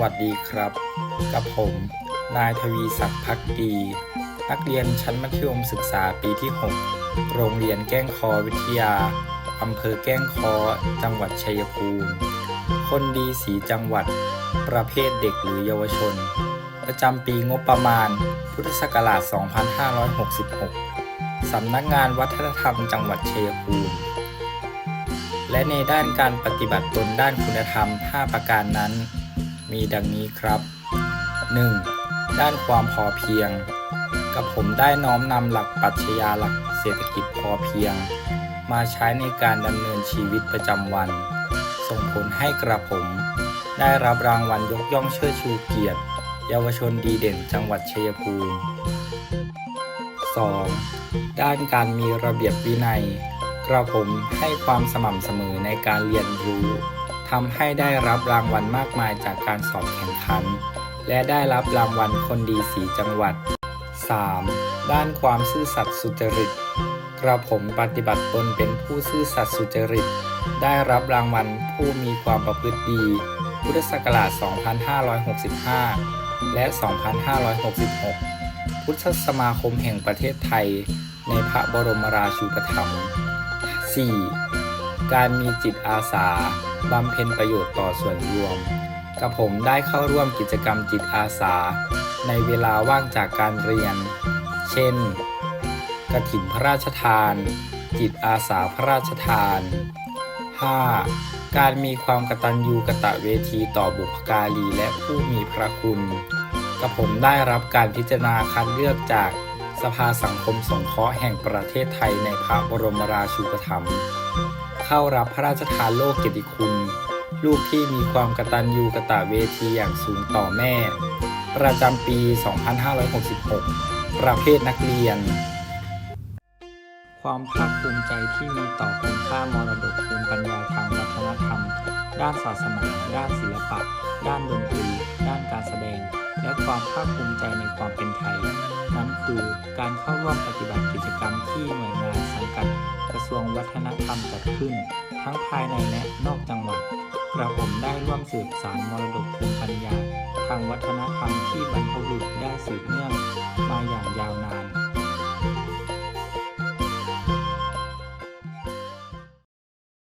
วัสดีครับ กับผม นายทวีศักดิ์พักดี นักเรียนชั้นมัธยมศึกษาปีที่ 6 โรงเรียนแก้งคอวิทยา อำเภอแก้งคอ จังหวัดชัยภูมิ คนดีสีจังหวัด ประเภทเด็กหรือเยาวชน ประจำปีงบประมาณ พุทธศักราช 2566 สำนักงานวัฒนธรรมจังหวัดชัยภูมิและในด้านการปฏิบัติตนด้านคุณธรรม 5 ประการนั้น มีดังนี้ครับ 1. ด้านความพอเพียง กับผมได้น้อมนำหลักปรัชญาหลักเศรษฐกิจพอเพียง มาใช้ในการดำเนินชีวิตประจำวัน ส่งผลให้กระผม ได้รับรางวัลยกย่องเชิดชูเกียรติ เยาวชนดีเด่นจังหวัดชัยภูมิ 2. ด้านการมีระเบียบวินัย กระผมให้ความสม่ำเสมอในการเรียนรู้ ทำให้ได้รับรางวัลมากมายจากการสอบแข่งขัน และได้รับรางวัลคนดีสีจังหวัด 3. ด้านความซื่อสัตย์สุจริต กระผมปฏิบัติตนเป็นผู้ซื่อสัตย์สุจริต ได้รับรางวัลผู้มีความประพฤติดี พุทธศักราช 2565 และ 2566 พุทธสมาคมแห่งประเทศไทย ในพระบรมราชูปถัมภ์ 4. การมีจิตอาสาบำเพ็ญประโยชน์ต่อส่วนรวมกับผมได้เข้าร่วมกิจกรรมจิตอาสา ในเวลาว่างจากการเรียน เช่น กระถิ่นพระราชทาน จิตอาสาพระราชทาน 5. การมีความกตัญญูกะตะเวทีต่อบุพการีและผู้มีพระคุณกับผมได้รับการพิจารณาคัดเลือกจากสภาสังคมสงเคราะห์แห่งประเทศไทยในพระบรมราชูปถัมภ์ เข้ารับพระราชทานโลกเกียรติคุณ ลูกที่มีความกตัญญูกะตะเวทีอย่างสูงต่อแม่ ประจำปี 2566 ประเภทนักเรียน ความภาคภูมิใจที่มีต่อคุณค่ามรดกภูมิปัญญาทางวัฒนธรรม ด้านศาสนา ด้านศิลปะ ด้านดนตรี ด้านการแสดง และความภาคภูมิใจในความเป็นไทย นั้นคือ การเข้าร่วมปฏิบัติกิจกรรมที่หน่วยงานสังกัดกระทรวงวัฒนธรรมจัดขึ้น ทั้งภายในและนอกจังหวัดกระผมได้ร่วมสืบสารมรดกภูมิปัญญา ทางวัฒนธรรมที่บรรพบุรุษได้สืบเนื่องมาอย่างยาวนาน